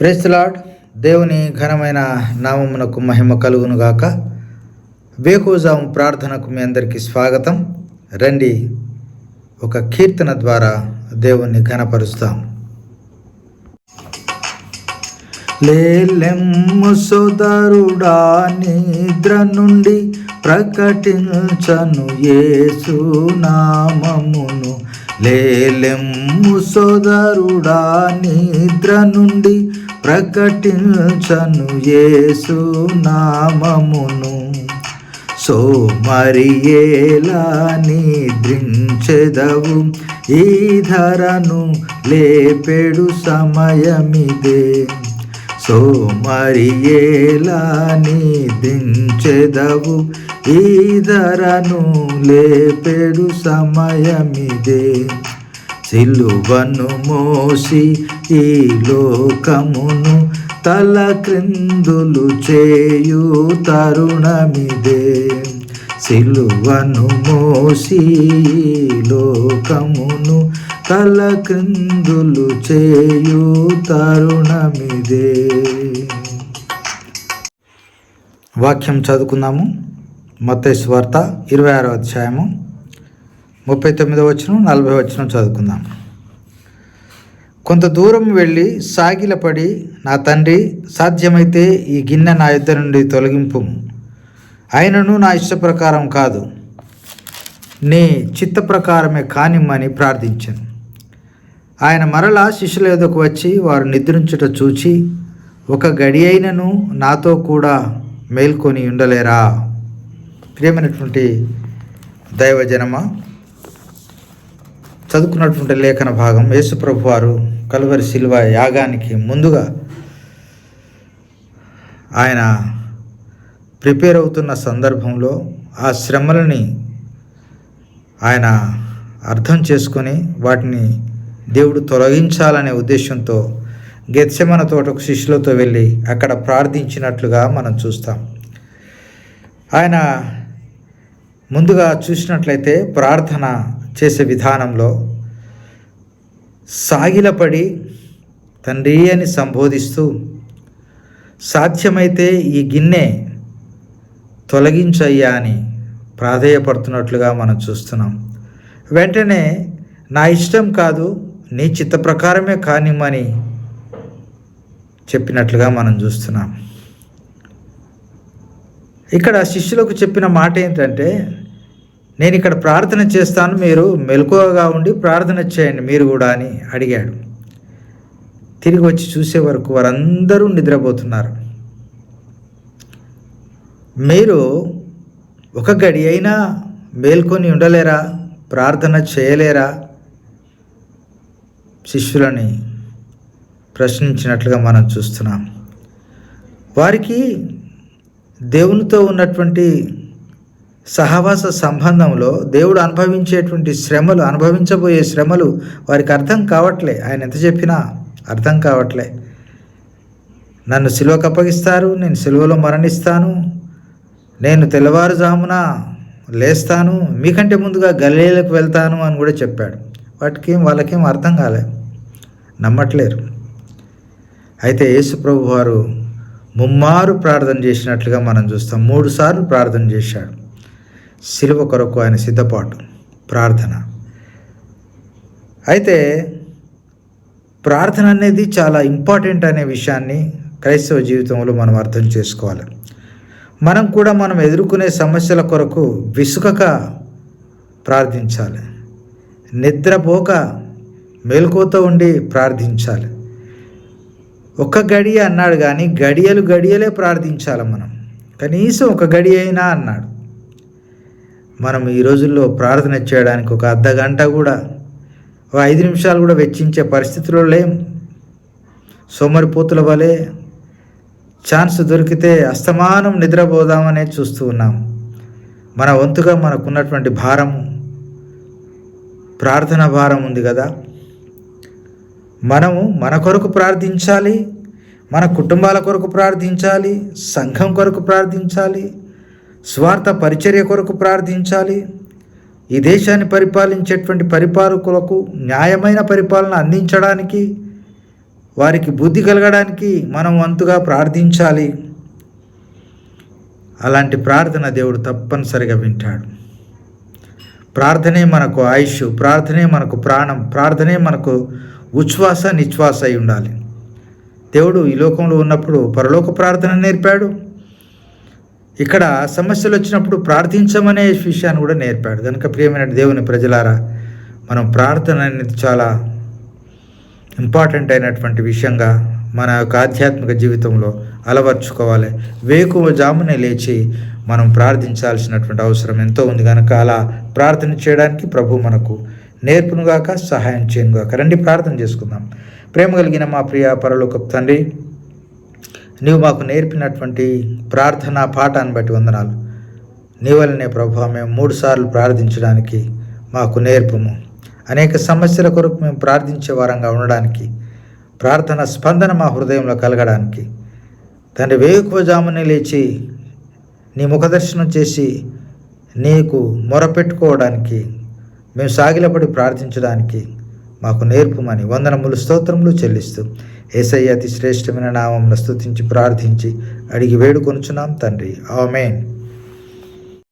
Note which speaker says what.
Speaker 1: Praise the Lord దేవుని ఘనమైన నామమునకు మహిమ కలుగును గాక. వేకోజాము ప్రార్థనకు మీ అందరికీ స్వాగతం. రండి ఒక కీర్తన ద్వారా దేవుణ్ణి ఘనపరుస్తాం. లేలెమ్ము సోదరుడా నిద్ర నుండి ప్రకటించను యేసు నామమును. లేలెమ్ము సోదరుడా నిద్ర నుండి ప్రకటించను యేసు నామమును. సో సోమరియేలా నిద్రించెదవు. ఈ ధరను లేపెడు సమయమిదే. సో సోమరియేలా నిద్రించెదవు. ఈ ధరను లేపెడు సమయమిదే. సిలువను మోసి ఈ లోకమును తల క్రిందులు చేయు తరుణమిదే. సిలువను మోసి లోకమును తల క్రిందులు చేయు తరుణమిదే. వాక్యం చదువుకుందాము. మతేశ్వార్త ఇరవై ఆరో అధ్యాయము. ముప్పై తొమ్మిదో వచ్చిన నలభై వచ్చిన చదువుకుందాం. కొంత దూరం వెళ్ళి సాగిలపడి నా తండ్రి సాధ్యమైతే ఈ గిన్నె నా యుద్ధ నుండి తొలగింపు. ఆయనను నా ఇష్ట ప్రకారం కాదు. నీ చిత్త ప్రకారమే కానిమ్మని ప్రార్థించాను. ఆయన మరలా శిష్యుల ఎదుకు వచ్చి వారు నిద్రించుట చూచి ఒక గడి అయినను నాతో కూడా మేల్కొని ఉండలేరా? ప్రియమైనటువంటి దైవజనమా చదువుకున్నటువంటి లేఖన భాగం యేసుప్రభు వారు కలువరి శిల్వ యాగానికి ముందుగా ఆయన ప్రిపేర్ అవుతున్న సందర్భంలో ఆ శ్రమలని ఆయన అర్థం చేసుకొని వాటిని దేవుడు తొలగించాలనే ఉద్దేశంతో గెత్సెమన తోటకు శిష్యులతో వెళ్ళి అక్కడ ప్రార్థించినట్లుగా మనం చూస్తాం. ఆయన ముందుగా చూసినట్లయితే ప్రార్థన చేసే విధానంలో సాగిలపడి తండ్రి అని సంబోధిస్తూ సాధ్యమైతే ఈ గిన్నె తొలగించయ్యా అని ప్రాధేయపడుతున్నట్లుగా మనం చూస్తున్నాం. వెంటనే నా ఇష్టం కాదు నీ చిత్త ప్రకారమే కానిమ్మని చెప్పినట్లుగా మనం చూస్తున్నాం. ఇక్కడ శిష్యులకు చెప్పిన మాట ఏంటంటే నేను ఇక్కడ ప్రార్థన చేస్తాను మీరు మెలకువగా ఉండి ప్రార్థన చేయండి మీరు కూడా అని అడిగాడు. తిరిగి వచ్చి చూసే వరకు వారందరూ నిద్రపోతున్నారు. మీరు ఒక గడి అయినా మేల్కొని ఉండలేరా? ప్రార్థన చేయలేరా? శిష్యులని ప్రశ్నించినట్లుగా మనం చూస్తున్నాం. వారికి దేవునితో ఉన్నటువంటి సహవాస సంబంధంలో దేవుడు అనుభవించేటువంటి శ్రమలు అనుభవించబోయే శ్రమలు వారికి అర్థం కావట్లే. ఆయన ఎంత చెప్పినా అర్థం కావట్లే. నన్ను సిలువకు అప్పగిస్తారు నేను సిలువలో మరణిస్తాను నేను తెల్లవారుజామున లేస్తాను మీకంటే ముందుగా గలీలకు వెళ్తాను అని కూడా చెప్పాడు. వాటికి వాళ్ళకేం అర్థం కాలే. నమ్మట్లేరు. అయితే యేసు ప్రభు వారు ముమ్మారు ప్రార్థన చేసినట్లుగా మనం చూస్తాం. మూడు సార్లు ప్రార్థన చేశాడు. సిలువ కొరకు ఆయన సిద్ధపాటు. ప్రార్థన. అయితే ప్రార్థన అనేది చాలా ఇంపార్టెంట్ అనే విషయాన్ని క్రైస్తవ జీవితంలో మనం అర్థం చేసుకోవాలి. మనం కూడా మనం ఎదుర్కొనే సమస్యల కొరకు విసుకక ప్రార్థించాలి. నిద్రపోక మేల్కోతో ఉండి ప్రార్థించాలి. ఒక గడియ అన్నాడు కానీ గడియలు గడియలే ప్రార్థించాలి మనం. కనీసం ఒక గడి అయినా అన్నాడు. మనం ఈ రోజుల్లో ప్రార్థన చేయడానికి ఒక అర్ధ గంట కూడా ఒక ఐదు నిమిషాలు కూడా వెచ్చించే పరిస్థితుల్లో లేం. సోమరిపోతుల వలె ఛాన్స్ దొరికితే అస్తమానం నిద్రపోదామనే చూస్తూ ఉన్నాం. మన వంతుగా మనకున్నటువంటి భారము ప్రార్థన భారం ఉంది కదా. మనము మన కొరకు ప్రార్థించాలి మన కుటుంబాల కొరకు ప్రార్థించాలి సంఘం కొరకు ప్రార్థించాలి స్వార్థ పరిచర్య కొరకు ప్రార్థించాలి. ఈ దేశాన్ని పరిపాలించేటువంటి పరిపాలకులకు న్యాయమైన పరిపాలన అందించడానికి వారికి బుద్ధి కలగడానికి మనం వంతుగా ప్రార్థించాలి. అలాంటి ప్రార్థన దేవుడు తప్పనిసరిగా వింటాడు. ప్రార్థనే మనకు ఆయుష్ ప్రార్థనే మనకు ప్రాణం ప్రార్థనే మనకు ఉచ్ఛ్వాస నిశ్వాస అయి ఉండాలి. దేవుడు ఈ లోకంలో ఉన్నప్పుడు పరలోక ప్రార్థన నేర్పాడు. ఇక్కడ సమస్యలు వచ్చినప్పుడు ప్రార్థించమనే విషయాన్ని కూడా నేర్పాడు. కనుక ప్రియమైన దేవుని ప్రజలారా మనం ప్రార్థన అనేది చాలా ఇంపార్టెంట్ అయినటువంటి విషయంగా మన యొక్క ఆధ్యాత్మిక జీవితంలో అలవర్చుకోవాలి. వేకువ జామునే లేచి మనం ప్రార్థించాల్సినటువంటి అవసరం ఎంతో ఉంది. కనుక అలా ప్రార్థన చేయడానికి ప్రభు మనకు నేర్పునుగాక సహాయం చేయనుగాక. రండి ప్రార్థన చేసుకుందాం. ప్రేమ కలిగిన మా ప్రియ పరలోక తండ్రి నీవు మాకు నేర్పినటువంటి ప్రార్థనా పాఠాన్ని బట్టి వందనాలు. నీ వల్లనే ప్రభు మేము మూడుసార్లు ప్రార్థించడానికి మాకు నేర్పము. అనేక సమస్యల కొరకు మేము ప్రార్థించే వారంగా ఉండడానికి ప్రార్థన స్పందన మా హృదయంలో కలగడానికి. తండ్రి వేకువజామునే లేచి నీ ముఖదర్శనం చేసి నీకు మొరపెట్టుకోవడానికి మేము సాగిలపడి ప్రార్థించడానికి మాకు నేర్పుమని వందనములు స్తోత్రములు చెల్లిస్తూ ఏసయ్య అతి శ్రేష్టమైన నామంలో స్థుతించి ప్రార్థించి అడిగి వేడుకొనుచున్నాం తండ్రి. ఆమెన్.